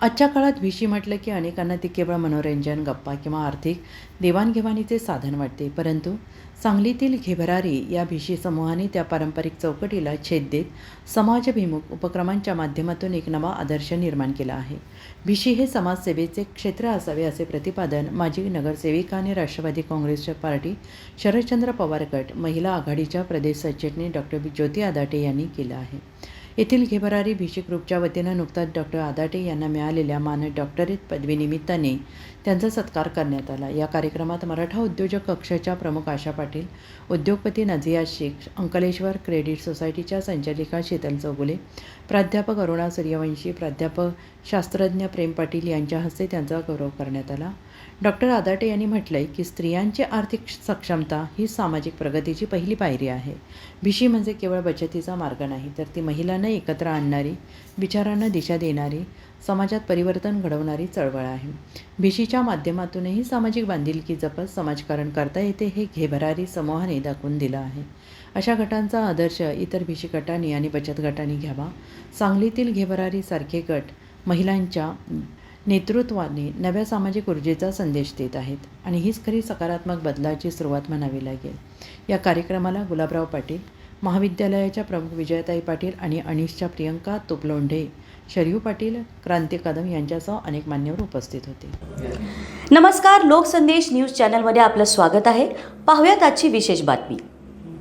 आजच्या काळात भिशी म्हटलं की अनेकांना ती केवळ मनोरंजन गप्पा किंवा आर्थिक देवाणघेवाणीचे साधन वाटते. परंतु सांगलीतील घेभरारी या भिशी समूहाने त्या पारंपरिक चौकटीला छेद देत समाजभिमुख उपक्रमांच्या माध्यमातून एक नवा आदर्श निर्माण केला आहे. भिशी हे समाजसेवेचे क्षेत्र असावे असे प्रतिपादन माजी नगरसेविका आणि राष्ट्रवादी काँग्रेसच्या पार्टी शरदचंद्र पवार गट महिला आघाडीच्या प्रदेश सरचिटणीस डॉक्टर ज्योती आदाटे यांनी केलं आहे. येथील घेबरारी भिशी ग्रुपच्या वतीनं नुकताच डॉक्टर आदाटे यांना मिळालेल्या मानद डॉक्टरेट पदवीनिमित्ताने त्यांचा सत्कार करण्यात आला. या कार्यक्रमात मराठा उद्योजक कक्षाच्या प्रमुख आशा पाटील उद्योगपती नझिया शेख अंकलेश्वर क्रेडिट सोसायटीच्या संचालिका शीतल चौगुले प्राध्यापक अरुणा सूर्यवंशी प्राध्यापक शास्त्रज्ञ प्रेम पाटील यांच्या हस्ते त्यांचा गौरव करण्यात आला. डॉक्टर आदाटे यांनी म्हटलंय की स्त्रियांची आर्थिक सक्षमता ही सामाजिक प्रगतीची पहिली पायरी आहे. भिशी म्हणजे केवळ बचतीचा मार्ग नाही तर ती महिलांना एकत्र आणणारी विचारांना दिशा देणारी समाजात परिवर्तन घडवणारी चळवळ आहे. भिशीच्या माध्यमातूनही सामाजिक बांधिलकी जपत समाजकारण करता येते हे घेभरारी समूहाने दाखवून दिलं आहे. अशा गटांचा आदर्श इतर भिशी गटांनी आणि बचत गटांनी घ्यावा. सांगलीतील घेभरारीसारखे गट महिलांच्या नेतृत्वाने नव्या सामाजिक ऊर्जेचा संदेश देत आहेत आणि हीच खरी सकारात्मक बदलाची सुरुवात म्हणावी लागेल. या कार्यक्रमाला गुलाबराव पाटील महाविद्यालयाच्या प्रमुख विजयताई पाटील आणि अनिशच्या प्रियंका तुपलोंढे शरयू पाटील क्रांती कदम यांच्यासह अनेक मान्यवर उपस्थित होते. नमस्कार लोकसंदेश न्यूज चॅनलमध्ये आपलं स्वागत आहे. पाहूयात आजची विशेष बातमी.